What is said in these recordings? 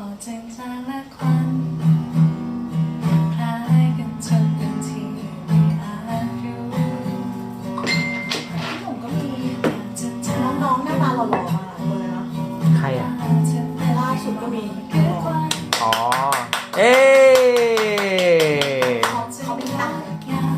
บอกจางจางและควันคล้ายกันจนเป็นที่ไม่อาจรู้พี่หนุ่มก็มีอยากจะถามน้องๆหน้าตาหล่อๆมาหลายคนเลยนะใครอะ จะเป็นล่าสุดก็มีเกิดวันอ๋อ เอ๊เขาเขาเป็นตังค์อยาก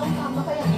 son.